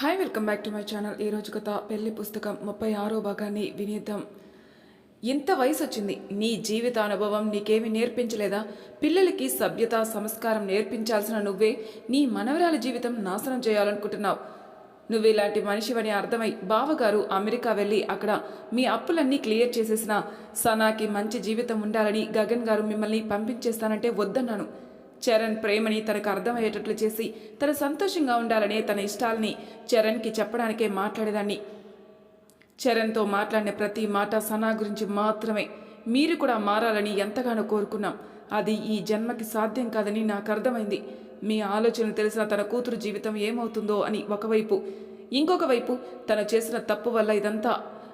Hi welcome back to my channel ఈ కథ పెళ్ళి పుస్తకం ముప్పై ఆరో భాగాన్ని వినేద్దాం. ఇంత వయసు వచ్చింది. నీ జీవిత అనుభవం నీకేమీ నేర్పించలేదా? పిల్లలకి సభ్యత సంస్కారం నేర్పించాల్సిన నువ్వే నీ మనవరాల జీవితం నాశనం చేయాలనుకుంటున్నావు. నువ్వు ఇలాంటి మనిషివని అర్థమై బావగారు అమెరికా వెళ్ళి అక్కడ మీ అప్పులన్నీ క్లియర్ చేసేసిన సనాకి మంచి జీవితం ఉండాలని గగన్ గారు మిమ్మల్ని పంపించేస్తానంటే వద్దన్నాను. చరణ్ ప్రేమని తనకు అర్థమయ్యేటట్లు చేసి తను సంతోషంగా ఉండాలనే తన ఇష్టాలని చరణ్కి చెప్పడానికే మాట్లాడేదాన్ని. చరణ్తో మాట్లాడిన ప్రతి మాట సనా గురించి మాత్రమే. మీరు కూడా మారాలని ఎంతగానో కోరుకున్నాం. అది ఈ జన్మకి సాధ్యం కాదని నాకు అర్థమైంది. మీ ఆలోచనలు తెలిసిన తన కూతురు జీవితం ఏమవుతుందో అని ఒకవైపు. ఇంకొక వైపు తను చేసిన తప్పు వల్ల ఇదంతా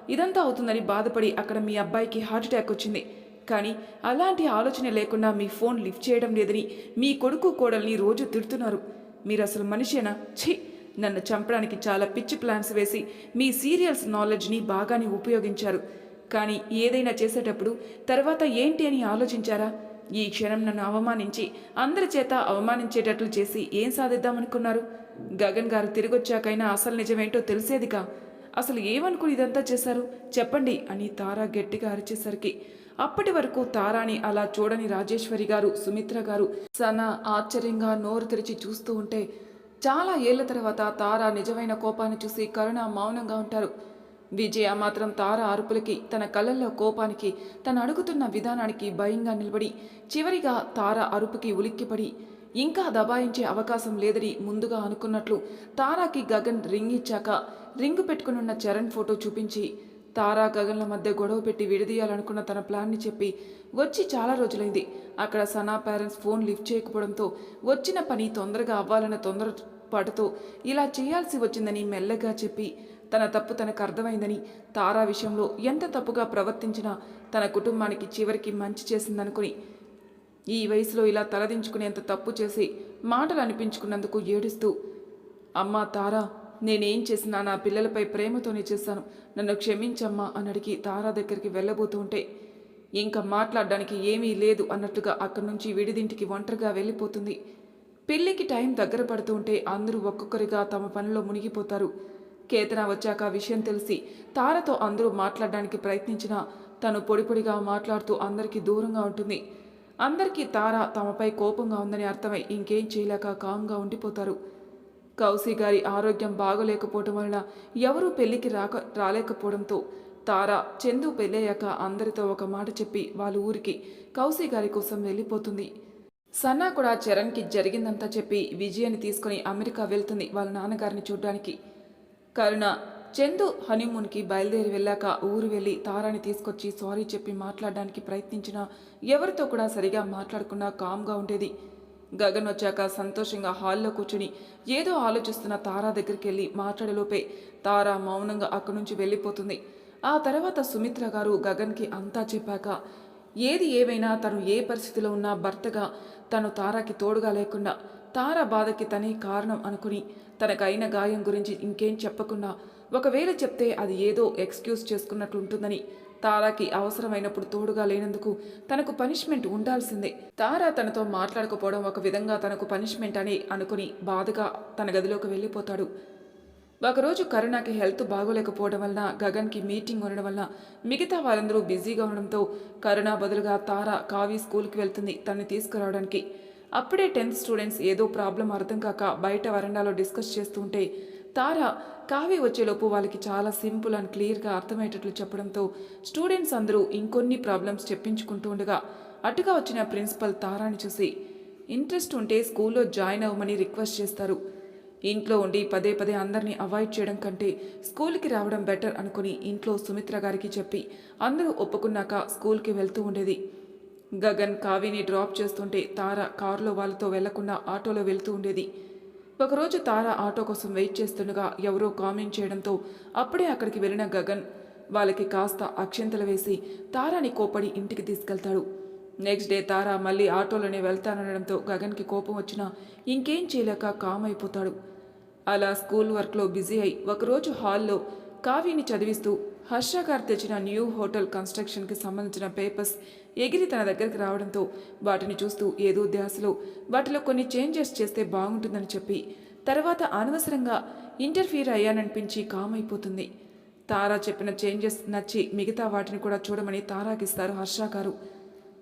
ఇదంతా అవుతుందని బాధపడి అక్కడ మీ అబ్బాయికి హార్ట్ అటాక్ వచ్చింది. కానీ అలాంటి ఆలోచన లేకుండా మీ ఫోన్ లిఫ్ట్ చేయడం లేదని మీ కొడుకు కోడల్ని రోజు తిడుతున్నారు. మీరు అసలు మనిషేనా? ఛీ! నన్ను చంపడానికి చాలా పిచ్చి ప్లాన్స్ వేసి మీ సీరియల్స్ నాలెడ్జ్ని బాగానే ఉపయోగించారు. కానీ ఏదైనా చేసేటప్పుడు తర్వాత ఏంటి అని ఆలోచించారా? ఈ క్షణం నన్ను అవమానించి అందరి చేత అవమానించేటట్లు చేసి ఏం సాధిద్దామనుకున్నారు? గగన్ గారు తిరిగొచ్చాకైనా అసలు నిజమేంటో తెలిసేదిగా అసలు ఏమనుకుని ఇదంతా చేశారు? చెప్పండి అని తారా గట్టిగా అరిచేసరికి అప్పటి వరకు తారాని అలా చూడని రాజేశ్వరి గారు సుమిత్ర గారు సన ఆశ్చర్యంగా నోరు తెరిచి చూస్తూ ఉంటే చాలా ఏళ్ళ తర్వాత తార నిజమైన కోపాన్ని చూసి కరుణ మౌనంగా ఉంటారు. విజయ మాత్రం తార అరుపులకి తన కళ్ళల్లో కోపానికి తను అడుగుతున్న విధానానికి భయంగా నిలబడి చివరిగా తార అరుపుకి ఉలిక్కిపడి ఇంకా దబాయించే అవకాశం లేదని ముందుగా అనుకున్నట్లు తారాకి గగన్ రింగ్ ఇచ్చాక రింగు పెట్టుకునున్న చరణ్ ఫోటో చూపించి తారా గగన్ల మధ్య గొడవ పెట్టి విడదీయాలనుకున్న తన ప్లాన్ని చెప్పి వచ్చి చాలా రోజులైంది. అక్కడ సనా పేరెంట్స్ ఫోన్ లిఫ్ట్ చేయకపోవడంతో వచ్చిన పని తొందరగా అవ్వాలన్న తొందర పాటుతో ఇలా చేయాల్సి వచ్చిందని మెల్లగా చెప్పి తన తప్పు తనకు అర్థమైందని తారా విషయంలో ఎంత తప్పుగా ప్రవర్తించినా తన కుటుంబానికి చివరికి మంచి చేసిందనుకుని ఈ వయసులో ఇలా తలదించుకునేంత తప్పు చేసి మాటలు అనిపించుకున్నందుకు ఏడుస్తూ అమ్మా తారా నేనేం చేసినా నా పిల్లలపై ప్రేమతోనే చేశాను. నన్ను క్షమించమ్మా అని అడిగి తారా దగ్గరికి వెళ్ళబోతూ ఉంటే ఇంకా మాట్లాడడానికి ఏమీ లేదు అన్నట్టుగా అక్కడి నుంచి విడిదింటికి ఒంటరిగా వెళ్ళిపోతుంది. పెళ్ళికి టైం దగ్గర పడుతూ ఉంటే అందరూ ఒక్కొక్కరిగా తమ పనిలో మునిగిపోతారు. కేతన వచ్చాక విషయం తెలిసి తారతో అందరూ మాట్లాడడానికి ప్రయత్నించినా తను పొడి పొడిగా మాట్లాడుతూ అందరికీ దూరంగా ఉంటుంది. అందరికీ తార తమపై కోపంగా ఉందని అర్థమై ఇంకేం చేయలేక కామ్గా ఉండిపోతారు. కౌశీ గారి ఆరోగ్యం బాగోలేకపోవడం వలన ఎవరూ పెళ్ళికి రాక రాలేకపోవడంతో తార చందు పెళ్ళయ్యాక అందరితో ఒక మాట చెప్పి వాళ్ళ ఊరికి కౌశీ గారి కోసం వెళ్ళిపోతుంది. సన్నా కూడా చరణ్కి జరిగిందంతా చెప్పి విజయని తీసుకుని అమెరికా వెళ్తుంది వాళ్ళ నాన్నగారిని చూడ్డానికి. కరుణ చందు హనీమూన్కి బయలుదేరి వెళ్ళాక ఊరు వెళ్ళి తారాని తీసుకొచ్చి సారీ చెప్పి మాట్లాడడానికి ప్రయత్నించినా ఎవరితో కూడా సరిగా మాట్లాడకుండా కామ్గా ఉండేది. గగన్ వచ్చాక సంతోషంగా హాల్లో కూర్చుని ఏదో ఆలోచిస్తున్న తారా దగ్గరికి వెళ్ళి మాట్లాడేలోపే తారా మౌనంగా అక్కడి నుంచి వెళ్ళిపోతుంది. ఆ తర్వాత సుమిత్ర గారు గగన్కి అంతా చెప్పాక ఏది ఏమైనా తను ఏ పరిస్థితిలో ఉన్నా భర్తగా తను తారాకి తోడుగా లేకుండా తార బాధకి తనే కారణం అనుకుని తనకైన గాయం గురించి ఇంకేం చెప్పకుండా ఒకవేళ చెప్తే అది ఏదో ఎక్స్క్యూజ్ చేసుకున్నట్లుంటుందని తారాకి అవసరమైనప్పుడు తోడుగా లేనందుకు తనకు పనిష్మెంట్ ఉండాల్సిందే. తారా తనతో మాట్లాడకపోవడం ఒక విధంగా తనకు పనిష్మెంట్ అని అనుకుని బాధగా తన గదిలోకి వెళ్ళిపోతాడు. ఒకరోజు కరుణకి హెల్త్ బాగోలేకపోవడం వలన గగన్కి మీటింగ్ ఉండడం వలన మిగతా వాళ్ళందరూ బిజీగా ఉండడంతో కరుణ బదులుగా తార కావి స్కూల్కి వెళ్తుంది తనని తీసుకురావడానికి. అప్పుడే టెన్త్ స్టూడెంట్స్ ఏదో ప్రాబ్లం అర్థం కాక బయట వరండాలో డిస్కస్ చేస్తుంటే తార కావి వచ్చేలోపు వాళ్ళకి చాలా సింపుల్ అండ్ క్లియర్గా అర్థమయ్యేటట్లు చెప్పడంతో స్టూడెంట్స్ అందరూ ఇంకొన్ని ప్రాబ్లమ్స్ చెప్పించుకుంటూ ఉండగా అటుగా వచ్చిన ప్రిన్సిపల్ తారాని చూసి ఇంట్రెస్ట్ ఉంటే స్కూల్లో జాయిన్ అవ్వమని రిక్వెస్ట్ చేస్తారు. ఇంట్లో ఉండి పదే పదే అందరినీ అవాయిడ్ చేయడం కంటే స్కూల్కి రావడం బెటర్ అనుకుని ఇంట్లో సుమిత్ర గారికి చెప్పి అందరూ ఒప్పుకున్నాక స్కూల్కి వెళ్తూ ఉండేది. గగన్ కావిని డ్రాప్ చేస్తుంటే తార కారులో వాళ్ళతో వెళ్ళకుండా ఆటోలో వెళ్తూ ఉండేది. ఒకరోజు తార ఆటో కోసం వెయిట్ చేస్తుండగా ఎవరో కామెంట్ చేయడంతో అప్పుడే అక్కడికి వెళ్ళిన గగన్ వాళ్ళకి కాస్త అక్షంతలు వేసి తారాని కోపడి ఇంటికి తీసుకెళ్తాడు. నెక్స్ట్ డే తార మళ్ళీ ఆటోలోనే వెళ్తానడంతో గగన్కి కోపం వచ్చినా ఇంకేం చేయలేక కామ్ అయిపోతాడు. అలా స్కూల్ వర్క్లో బిజీ అయి ఒకరోజు హాల్లో కావ్యని చదివిస్తూ హర్ష గారు తెచ్చిన న్యూ హోటల్ కన్స్ట్రక్షన్కి సంబంధించిన పేపర్స్ ఎగిరి తన దగ్గరికి రావడంతో వాటిని చూస్తూ ఏదో ధ్యాసలో వాటిలో కొన్ని చేంజెస్ చేస్తే బాగుంటుందని చెప్పి తర్వాత అనవసరంగా ఇంటర్ఫీర్ అయ్యాననిపించి కామ్ అయిపోతుంది తారా చెప్పిన చేంజెస్ నచ్చి మిగతా వాటిని కూడా చూడమని తారాకిస్తారు హర్ష గారు.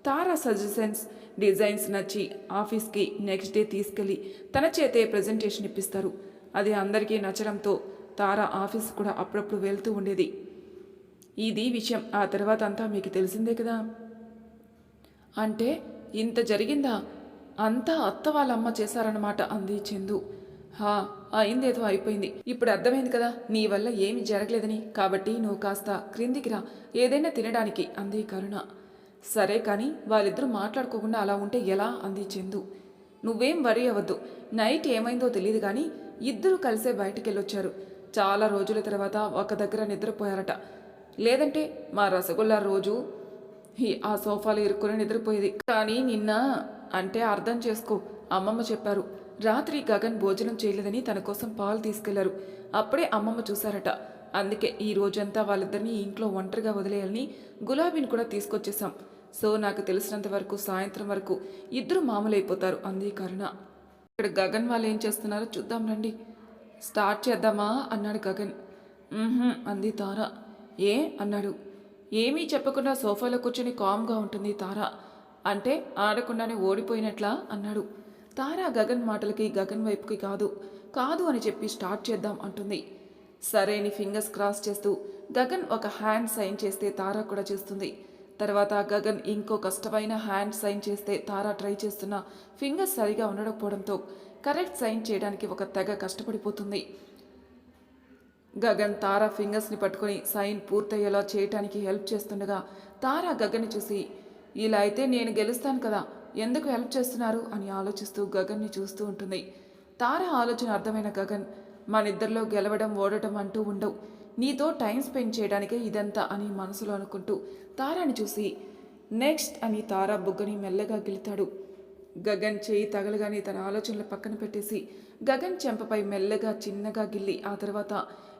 తారా సజెషన్స్ డిజైన్స్ నచ్చి ఆఫీస్కి నెక్స్ట్ డే తీసుకెళ్ళి తన చేతే ప్రజెంటేషన్ ఇప్పిస్తారు. అది అందరికీ నచ్చడంతో తారా ఆఫీస్ కూడా అప్పుడప్పుడు వెళ్తూ ఉండేది. ఇది విషయం ఆ తర్వాత అంతా మీకు తెలిసిందే కదా? అంటే ఇంత జరిగిందా? అంతా అత్త వాళ్ళ అమ్మ చేశారన్నమాట అంది చందు. హా అయిందేదో అయిపోయింది. ఇప్పుడు అర్థమైంది కదా నీ వల్ల ఏమీ జరగలేదని. కాబట్టి నువ్వు కాస్త క్రిందికి రా ఏదైనా తినడానికి అంది కరుణ. సరే కానీ వాళ్ళిద్దరూ మాట్లాడుకోకుండా అలా ఉంటే ఎలా? అంది చందు. నువ్వేం వరి అవ్వద్దు. నైట్ ఏమైందో తెలియదు కానీ ఇద్దరూ కలిసే బయటికెళ్ళొచ్చారు. చాలా రోజుల తర్వాత ఒక దగ్గర నిద్రపోయారట. లేదంటే మా రసగుల్లా రోజు ఆ సోఫాలో ఇరుక్కుని నిద్రపోయేది. కానీ నిన్న అంటే అర్థం చేసుకో అమ్మమ్మ చెప్పారు. రాత్రి గగన్ భోజనం చేయలేదని తన కోసం పాలు తీసుకెళ్ళారు. అప్పుడే అమ్మమ్మ చూశారట. అందుకే ఈ రోజంతా వాళ్ళిద్దరిని ఇంట్లో ఒంటరిగా వదిలేయాలని గులాబీని కూడా తీసుకొచ్చేసాం సో నాకు తెలిసినంత వరకు సాయంత్రం వరకు ఇద్దరు మామూలైపోతారు. అంది కరుణ ఇక్కడ గగన్ వాళ్ళు ఏం చేస్తున్నారో చూద్దాం రండి. స్టార్ట్ చేద్దామా? అన్నాడు గగన్. అంది తార. ఏ? అన్నాడు. ఏమీ చెప్పకుండా సోఫాలో కూర్చొని కామ్గా ఉంటుంది తార. అంటే ఆడకుండానే ఓడిపోయినట్లా అన్నాడు. తారా గగన్ మాటలకి గగన్ వైపుకి కాదు. కాదు అని చెప్పి స్టార్ట్ చేద్దాం అంటుంది. సరే అని ఫింగర్స్ క్రాస్ చేస్తూ గగన్ ఒక హ్యాండ్ సైన్ చేస్తే తార కూడా చేస్తుంది. తర్వాత గగన్ ఇంకో కష్టమైన హ్యాండ్ సైన్ చేస్తే తారా ట్రై చేస్తున్న ఫింగర్స్ సరిగా ఉండకపోవడంతో కరెక్ట్ సైన్ చేయడానికి ఒక తెగ కష్టపడిపోతుంది. గగన్ తార ఫింగర్స్ని పట్టుకొని సైన్ పూర్తయ్యేలా చేయటానికి హెల్ప్ చేస్తుండగా తార గగన్ని చూసి ఇలా అయితే నేను గెలుస్తాను కదా ఎందుకు హెల్ప్ చేస్తున్నారు? అని ఆలోచిస్తూ గగన్ని చూస్తూ ఉంటుంది. తార ఆలోచన అర్థమైన గగన్ మనిద్దరిలో గెలవడం ఓడటం అంటూ ఉండవు. నీతో టైం స్పెండ్ చేయడానికే ఇదంతా అని మనసులో అనుకుంటూ తారాని చూసి నెక్స్ట్ అని తారా బుగ్గని మెల్లగా గెలుతాడు గగన్ చేయి తగలగానే తన ఆలోచనలు పక్కన పెట్టేసి గగన్ చెంపపై మెల్లగా చిన్నగా గిల్లి ఆ తర్వాత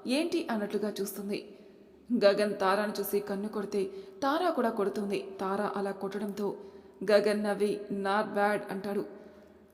ఏంటి అన్నట్లుగా చూస్తుంది. గగన్ తారాను చూసి కన్ను కొడితే తారా కూడా కొడుతుంది. తారా అలా కొట్టడంతో గగన్ నవ్వి నాట్ బ్యాడ్ అంటాడు.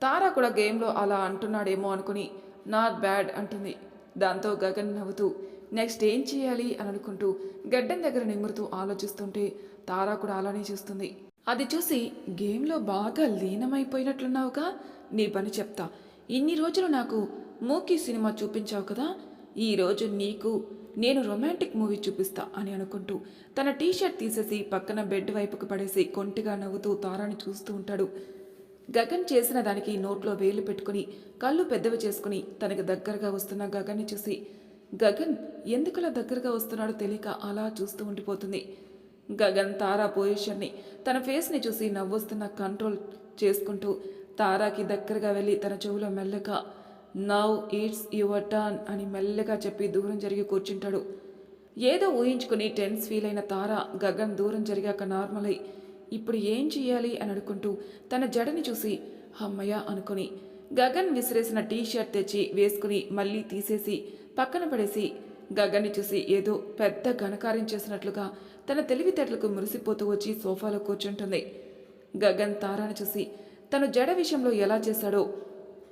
తారా కూడా గేమ్లో అలా అంటున్నాడేమో అనుకుని నాట్ బ్యాడ్ అంటుంది. దాంతో గగన్ నవ్వుతూ నెక్స్ట్ ఏం చేయాలి? అని అనుకుంటూ గడ్డం దగ్గర నిమురుతూ ఆలోచిస్తుంటే తారా కూడా అలానే చూస్తుంది. అది చూసి గేమ్లో బాగా లీనమైపోయినట్లున్నావుగా? నీ పని చెప్తా. ఇన్ని రోజులు నాకు మూకీ సినిమా చూపించావు కదా? ఈ రోజు నీకు నేను రొమాంటిక్ మూవీ చూపిస్తా అని అనుకుంటూ తన టీషర్ట్ తీసేసి పక్కన బెడ్ వైపుకు పడేసి కొంటిగా నవ్వుతూ తారాని చూస్తూ ఉంటాడు. గగన్ చేసిన దానికి నోట్లో వేలు పెట్టుకుని కళ్ళు పెద్దవి చేసుకుని తనకు దగ్గరగా వస్తున్న గగన్ని చూసి గగన్ ఎందుకలా దగ్గరగా వస్తున్నాడో తెలియక అలా చూస్తూ ఉండిపోతుంది గగన్ తారా పొజిషన్ని తన ఫేస్ని చూసి నవ్వొస్తున్న కంట్రోల్ చేసుకుంటూ తారాకి దగ్గరగా వెళ్ళి తన చెవులో మెల్లగా నవ్ ఇట్స్ యువర్ టర్న్ అని మెల్లగా చెప్పి దూరం జరిగి కూర్చుంటాడు. ఏదో ఊహించుకుని టెన్స్ ఫీల్ అయిన తార గగన్ దూరం జరిగాక నార్మల్ అయి ఇప్పుడు ఏం చెయ్యాలి? అని అనుకుంటూ తన జడని చూసి అమ్మయ్య అనుకుని గగన్ విసిరేసిన టీ షర్ట్ తెచ్చి వేసుకుని మళ్ళీ తీసేసి పక్కన పడేసి గగన్ని చూసి ఏదో పెద్ద ఘనకార్యం చేసినట్లుగా తన తెలివితేటలకు మురిసిపోతూ వచ్చి సోఫాలో కూర్చుంటుంది. గగన్ తారాను చూసి తను జడ విషయంలో ఎలా చేశాడో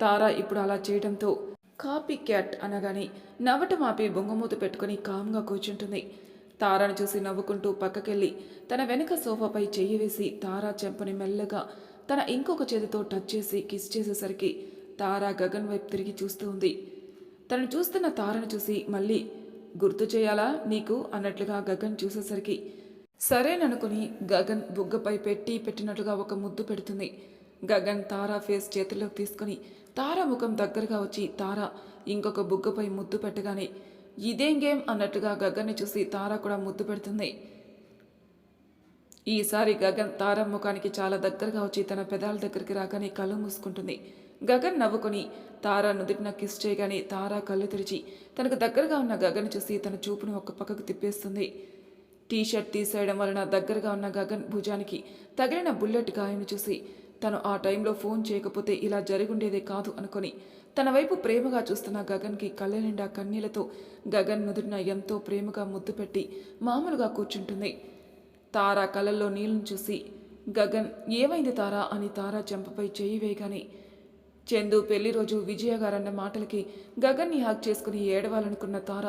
తార ఇప్పుడు అలా చేయడంతో కాపీ క్యాట్ అనగానే నవ్వటం ఆపి బొంగమూత పెట్టుకుని కామ్గా కూర్చుంటుంది. తారాను చూసి నవ్వుకుంటూ పక్కకెళ్ళి తన వెనుక సోఫాపై చెయ్యి వేసి తారా చెంపని మెల్లగా తన ఇంకొక చేతితో టచ్ చేసి కిస్ చేసేసరికి తారా గగన్ వైపు తిరిగి చూస్తూ ఉంది. తను చూస్తున్న తారను చూసి మళ్ళీ గుర్తు చేయాలా నీకు? అన్నట్లుగా గగన్ చూసేసరికి సరేననుకుని గగన్ బుగ్గపై పెట్టి పెట్టినట్లుగా ఒక ముద్దు పెడుతుంది. గగన్ తారా ఫేస్ చేతిలోకి తీసుకుని తార ముఖం దగ్గరగా వచ్చి తార ఇంకొక బుగ్గపై ముద్దు పెట్టగానే ఇదేం గేమ్ అన్నట్టుగా గగన్ని చూసి తార కూడా ముద్దు పెడుతుంది. ఈసారి గగన్ తార ముఖానికి చాలా దగ్గరగా వచ్చి తన పెదాల దగ్గరికి రాగానే కళ్ళు మూసుకుంటుంది. గగన్ నవ్వుకొని తారా నుదుటిన కిస్ చేయగానే తార కళ్ళు తెరిచి తనకు దగ్గరగా ఉన్న గగన్ చూసి తన చూపును ఒక పక్కకు తిప్పేస్తుంది. టీషర్ట్ తీసేయడం వలన దగ్గరగా ఉన్న గగన్ భుజానికి తగిలిన బుల్లెట్ గాయని చూసి తను ఆ టైంలో ఫోన్ చేయకపోతే ఇలా జరిగుండేదే కాదు అనుకొని తన వైపు ప్రేమగా చూస్తున్న గగన్కి కళ్ళ నిండా కన్నీళ్ళతో గగన్ నుదిరిన ఎంతో ప్రేమగా ముద్దు పెట్టి మామూలుగా కూర్చుంటుంది. తారా కళ్ళల్లో నీళ్ళను చూసి గగన్ ఏమైంది తారా? అని తారా చెంపపై చేయి వేయగానే చందు పెళ్ళి రోజు విజయ గారన్న మాటలకి గగన్ని హాక్ చేసుకుని ఏడవాలనుకున్న తార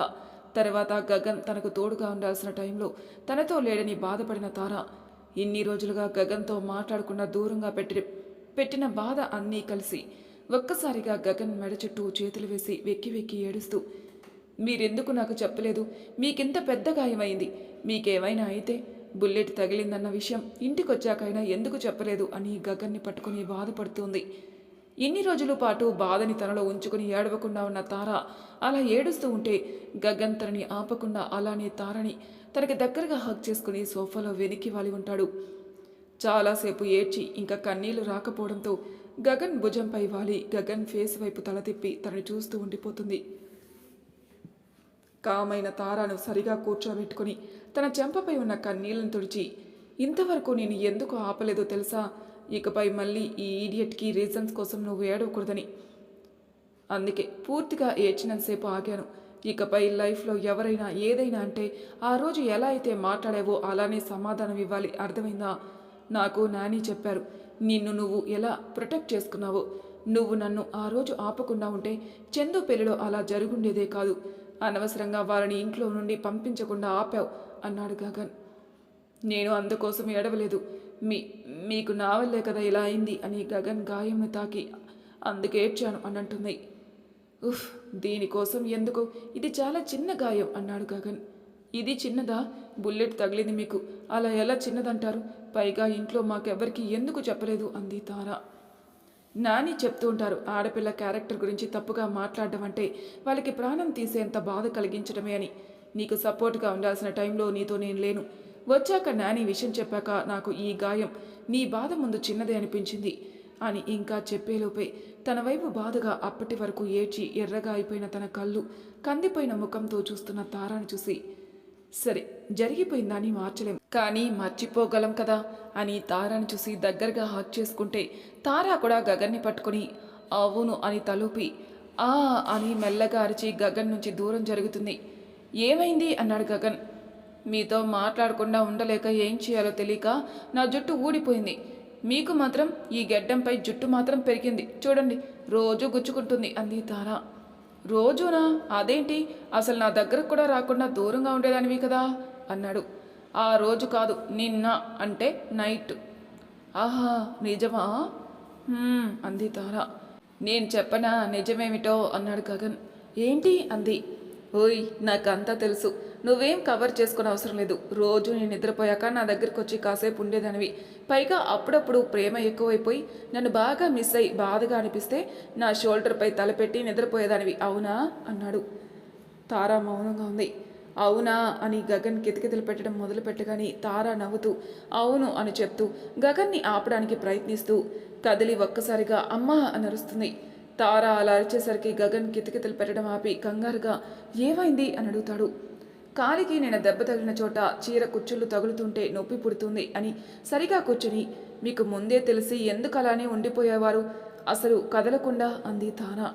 తర్వాత గగన్ తనకు తోడుగా ఉండాల్సిన టైంలో తనతో లేడని బాధపడిన తార ఇన్ని రోజులుగా గగన్తో మాట్లాడకుండా దూరంగా పెట్టి పెట్టిన బాధ అన్నీ కలిసి ఒక్కసారిగా గగన్ మెడ చుట్టూ చేతులు వేసి వెక్కి వెక్కి ఏడుస్తూ మీరెందుకు నాకు చెప్పలేదు? మీకింత పెద్ద గాయమైంది. మీకేమైనా అయితే బుల్లెట్ తగిలిందన్న విషయం ఇంటికొచ్చాకైనా ఎందుకు చెప్పలేదు? అని గగన్ని పట్టుకుని బాధపడుతుంది. ఇన్ని రోజుల పాటు బాధని తనలో ఉంచుకుని ఏడవకుండా ఉన్న తార అలా ఏడుస్తూ ఉంటే గగన్ తనని ఆపకుండా అలానే తారని తనకి దగ్గరగా హక్ చేసుకుని సోఫాలో వెనక్కి వాలి ఉంటాడు. చాలాసేపు ఏడ్చి ఇంకా కన్నీళ్ళు రాకపోవడంతో గగన్ భుజంపై వాలి. గగన్ ఫేస్ వైపు తల తిప్పి తనని చూస్తూ ఉండిపోతుంది. కామైన తారాను సరిగా కూర్చోబెట్టుకుని తన చెంపపై ఉన్న కన్నీళ్ళను తుడిచి ఇంతవరకు నేను ఎందుకు ఆపలేదో తెలుసా? ఇకపై మళ్ళీ ఈ ఈడియట్కి రీజన్స్ కోసం నువ్వు ఏడవకూడదని. అందుకే పూర్తిగా ఏడ్చినంతసేపు ఆగాను. ఇకపై లైఫ్లో ఎవరైనా ఏదైనా అంటే ఆ రోజు ఎలా అయితే మాట్లాడావో అలానే సమాధానం ఇవ్వాలి. అర్థమైందా? నాకు నాని చెప్పారు నిన్ను నువ్వు ఎలా ప్రొటెక్ట్ చేసుకున్నావో? నువ్వు నన్ను ఆ రోజు ఆపకుండా ఉంటే చందు పెళ్ళిలో అలా జరుగుండేదే కాదు. అనవసరంగా వారిని ఇంట్లో నుండి పంపించకుండా ఆపావు అన్నాడు గగన్. నేను అందుకోసం ఎడవలేదు మీ మీకు నా వల్లే కదా ఇలా అయింది అని గగన్ గాయంను తాకి అందుకేడ్చాను అని అంటుంది ఉఫ్ దీనికోసం ఎందుకు? ఇది చాలా చిన్న గాయం అన్నాడు గగన్. ఇది చిన్నదా? బుల్లెట్ తగిలింది మీకు. అలా ఎలా చిన్నదంటారు? పైగా ఇంట్లో మాకెవ్వరికి ఎందుకు చెప్పలేదు? అంది తార. నాని చెప్తూ ఉంటారు ఆడపిల్ల క్యారెక్టర్ గురించి తప్పుగా మాట్లాడడం అంటే వాళ్ళకి ప్రాణం తీసేంత బాధ కలిగించడమే అని. నీకు సపోర్ట్గా ఉండాల్సిన టైంలో నీతో నేను లేను. వచ్చాక నాని విషయం చెప్పాక నాకు ఈ గాయం నీ బాధ ముందు చిన్నదే అనిపించింది. అని ఇంకా చెప్పేలోపే తన వైపు బాధగా అప్పటి వరకు ఏడ్చి ఎర్రగా అయిపోయిన తన కళ్ళు కందిపోయిన ముఖంతో చూస్తున్న తారాను చూసి సరే జరిగిపోయిందని మార్చలేం. కానీ మర్చిపోగలం కదా అని తారాను చూసి దగ్గరగా హాక్ చేసుకుంటే తారా కూడా గగన్ని పట్టుకొని అవును అని తలూపి ఆ అని మెల్లగా అరిచి గగన్ నుంచి దూరం జరుగుతుంది. ఏమైంది? అన్నాడు గగన్. మీతో మాట్లాడకుండా ఉండలేక ఏం చేయాలో తెలియక నా జుట్టు ఊడిపోయింది. మీకు మాత్రం ఈ గెడ్డంపై జుట్టు మాత్రం పెరిగింది. చూడండి రోజు గుచ్చుకుంటుంది అంది తారా. రోజునా? అదేంటి? అసలు నా దగ్గరకు కూడా రాకుండా దూరంగా ఉండేదానివి కదా? అన్నాడు. ఆ రోజు కాదు నిన్న అంటే నైట్. ఆహా నిజమా? అంది తార. నేను చెప్పనా నిజమేమిటో? అన్నాడు గగన్. ఏంటి? అంది. ఓయ్ నాకంతా తెలుసు. నువ్వేం కవర్ చేసుకునే అవసరం లేదు. రోజు నేను నిద్రపోయాక నా దగ్గరికి వచ్చి కాసేపు ఉండేదానివి. పైగా అప్పుడప్పుడు ప్రేమ ఎక్కువైపోయి నన్ను బాగా మిస్ అయి బాధగా అనిపిస్తే నా షోల్డర్పై తలపెట్టి నిద్రపోయేదానివి. అవునా? అన్నాడు. తారా మౌనంగా ఉంది. అవునా? అని గగన్ కితకితలు పెట్టడం మొదలు పెట్టగాని తారా నవ్వుతూ అవును అని చెప్తూ గగన్ని ఆపడానికి ప్రయత్నిస్తూ కదిలి ఒక్కసారిగా అమ్మా అని అరుస్తుంది. తార అలా అరిచేసరికి గగన్ కితకితలు పెట్టడం ఆపి కంగారుగా ఏమైంది? అని అడుగుతాడు. కాలికి నేను దెబ్బ తగిలిన చోట చీర కుచ్చుళ్ళు తగులుతుంటే నొప్పి పుడుతుంది అని సరిగా కూర్చుని మీకు ముందే తెలిసి ఎందుకు అలానే ఉండిపోయేవారు? అసలు కదలకుండా అంది తానా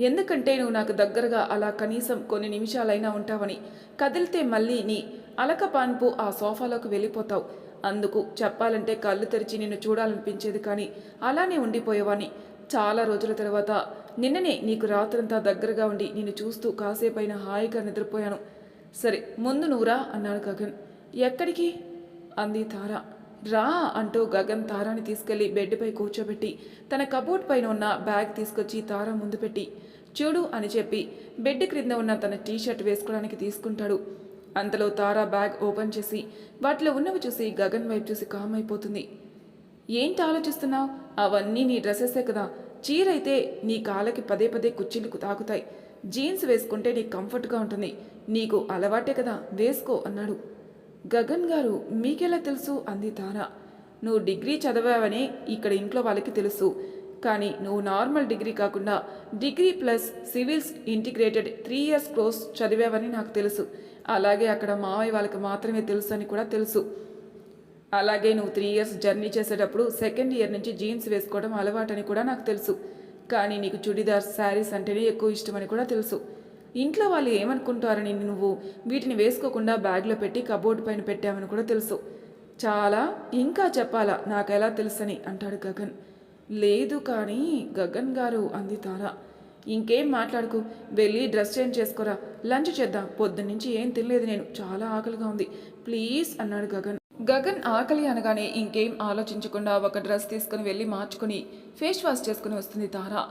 ఎందుకంటే నువ్వు నాకు దగ్గరగా అలా కనీసం కొన్ని నిమిషాలైనా ఉంటావని. కదిలితే మళ్ళీ నీ అలక పాన్పు ఆ సోఫాలోకి వెళ్ళిపోతావు. అందుకు చెప్పాలంటే కళ్ళు తెరిచి నిన్ను చూడాలనిపించేది కానీ అలానే ఉండిపోయేవాని చాలా రోజుల తర్వాత నిన్ననే నీకు రాత్రంతా దగ్గరగా ఉండి నిన్ను చూస్తూ కాసేపైన హాయిగా నిద్రపోయాను. సరే ముందు నువ్వురా అన్నాడు గగన్. ఎక్కడికి? అంది తార. రా అంటూ గగన్ తారాని తీసుకెళ్ళి బెడ్పై కూర్చోబెట్టి తన కబోర్డ్ పైన ఉన్న బ్యాగ్ తీసుకొచ్చి తార ముందు పెట్టి చూడు అని చెప్పి బెడ్ క్రింద ఉన్న తన టీషర్ట్ వేసుకోవడానికి తీసుకుంటాడు. అంతలో తారా బ్యాగ్ ఓపెన్ చేసి వాటిలో ఉన్నవి చూసి గగన్ వైపు చూసి కామ్ అయిపోతుంది ఏంటి ఆలోచిస్తున్నావు? అవన్నీ నీ డ్రెస్సెసే కదా. చీర అయితే నీ కాళ్ళకి పదే పదే కుర్చీలు తాకుతాయి. జీన్స్ వేసుకుంటే నీకు కంఫర్ట్గా ఉంటుంది. నీకు అలవాటే కదా వేసుకో అన్నాడు. గగన్ గారు మీకెలా తెలుసు? అంది తారా. నువ్వు డిగ్రీ చదివావని ఇక్కడ ఇంట్లో వాళ్ళకి తెలుసు. కానీ నువ్వు నార్మల్ డిగ్రీ కాకుండా degree plus civils integrated three years course చదివావని నాకు తెలుసు. అలాగే అక్కడ మావయ్య వాళ్ళకి మాత్రమే తెలుసు అని కూడా తెలుసు. అలాగే నువ్వు త్రీ ఇయర్స్ జర్నీ చేసేటప్పుడు సెకండ్ ఇయర్ నుంచి జీన్స్ వేసుకోవడం అలవాటని కూడా నాకు తెలుసు. కానీ నీకు చుడిదార్ శారీస్ అంటేనే ఎక్కువ ఇష్టమని కూడా తెలుసు. ఇంట్లో వాళ్ళు ఏమనుకుంటారని నువ్వు వీటిని వేసుకోకుండా బ్యాగ్లో పెట్టి కబోర్డ్ పైన పెట్టామని కూడా తెలుసు. చాలా ఇంకా చెప్పాలా నాకు ఎలా తెలుసని అంటాడు గగన్. లేదు కానీ గగన్ గారు అంది తారా. ఇంకేం మాట్లాడుకు వెళ్ళి డ్రెస్ చేంజ్ చేసుకోరా లంచ్ చేద్దాం పొద్దున్నుంచి ఏం తినలేదు నేను చాలా ఆకలిగా ఉంది. ప్లీజ్ అన్నాడు గగన్. గగన్ ఆకలి అనగానే ఇంకేం ఆలోచించకుండా ఒక డ్రెస్ తీసుకుని వెళ్ళి మార్చుకుని ఫేస్ వాష్ చేసుకుని వస్తుంది తారా.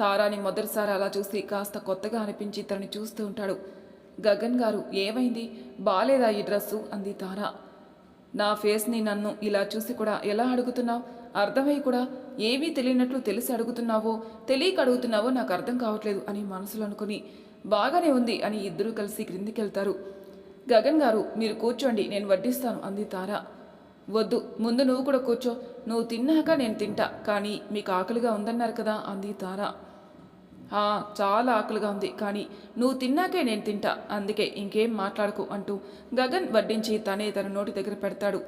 తారాని మొదటిసారి అలా చూసి కాస్త కొత్తగా అనిపించి తనని చూస్తూ ఉంటాడు. గగన్ గారు ఏమైంది? బాలేదా ఈ డ్రెస్సు? అంది తారా. నా ఫేస్ని నన్ను ఇలా చూసి కూడా ఎలా అడుగుతున్నావు? అర్థమై కూడా ఏమీ తెలియనట్లు తెలిసి అడుగుతున్నావో తెలియక అడుగుతున్నావో నాకు అర్థం కావట్లేదు అని మనసులో అనుకుని బాగానే ఉంది అని ఇద్దరూ కలిసి క్రిందికెళ్తారు. గగన్ గారు మీరు కూర్చోండి నేను వడ్డిస్తాను అంది తార. వద్దు ముందు నువ్వు కూడా కూర్చో నువ్వు తిన్నాక నేను తింటా కానీ మీకు ఆకలిగా ఉందన్నారు కదా అంది తార. "ఆ, చాలా ఆకలిగా ఉంది కానీ నువ్వు తిన్నాకే నేను తింటా అందుకే ఇంకేం మాట్లాడకు అంటూ గగన్ వడ్డించి తనే తన నోటి దగ్గర పెడతాడు.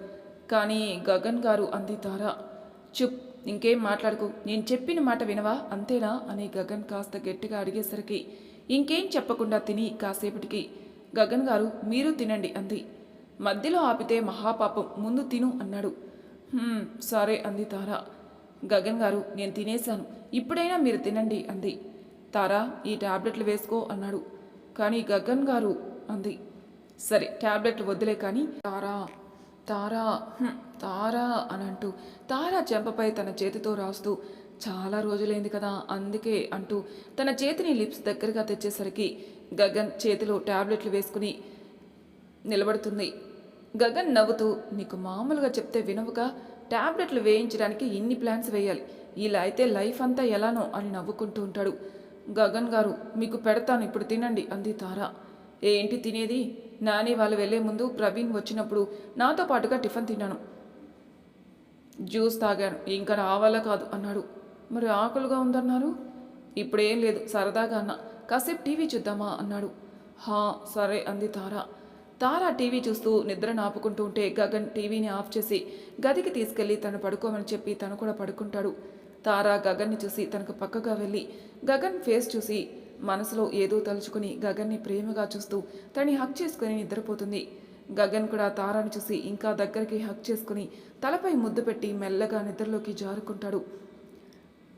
కానీ గగన్ గారు అంది తార. చుప్ ఇంకేం మాట్లాడకు నేను చెప్పిన మాట వినవా అంతేనా అని గగన్ కాస్త గట్టిగా అడిగేసరికి ఇంకేం చెప్పకుండా తిని కాసేపటికి గగన్ గారు మీరు తినండి అంది. మధ్యలో ఆపితే మహాపాపం ముందు తిను అన్నాడు. సరే అంది తారా. గగన్ గారు నేను తినేశాను. ఇప్పుడైనా మీరు తినండి అంది. తారా ఈ ట్యాబ్లెట్లు వేసుకో అన్నాడు. కానీ గగన్ గారు అంది. సరే ట్యాబ్లెట్లు వద్దులే కానీ తారా తారా తారా అని అంటూ తారా చెంపపై తన చేతితో రాస్తూ చాలా రోజులైంది కదా అందుకే అంటూ తన చేతిని లిప్స్ దగ్గరగా తెచ్చేసరికి గగన్ చేతిలో టాబ్లెట్లు వేసుకుని నిలబడుతుంది. గగన్ నవ్వుతూ నీకు మామూలుగా చెప్తే వినవుగా ట్యాబ్లెట్లు వేయించడానికి ఇన్ని ప్లాన్స్ వేయాలి. ఇలా అయితే లైఫ్ అంతా ఎలానో అని నవ్వుకుంటూ ఉంటాడు. గగన్ గారు మీకు పెడతాను ఇప్పుడు తినండి అంది తారా. ఏంటి తినేది? నాని వాళ్ళు వెళ్ళే ముందు ప్రవీణ్ వచ్చినప్పుడు నాతో పాటుగా టిఫిన్ తిన్నాను. జ్యూస్ తాగాను ఇంకా రావాలా కాదు అన్నాడు. మరి ఆకలిగా ఉందన్నారు? ఇప్పుడేం లేదు సరదాగా అన్న. కాసేపు టీవీ చూద్దామా అన్నాడు. హా సరే అంది తార. తార టీవీ చూస్తూ నిద్ర ఆపుకుంటూ ఉంటే గగన్ టీవీని ఆఫ్ చేసి గదికి తీసుకెళ్ళి తను పడుకోమని చెప్పి తను కూడా పడుకుంటాడు. తార గగన్ని చూసి తనకు పక్కగా వెళ్ళి గగన్ ఫేస్ చూసి మనసులో ఏదో తలుచుకుని గగన్ని ప్రేమగా చూస్తూ తని హక్ చేసుకుని నిద్రపోతుంది. గగన్ కూడా తారాని చూసి ఇంకా దగ్గరికి హక్ చేసుకుని తలపై ముద్దు పెట్టి మెల్లగా నిద్రలోకి జారుకుంటాడు.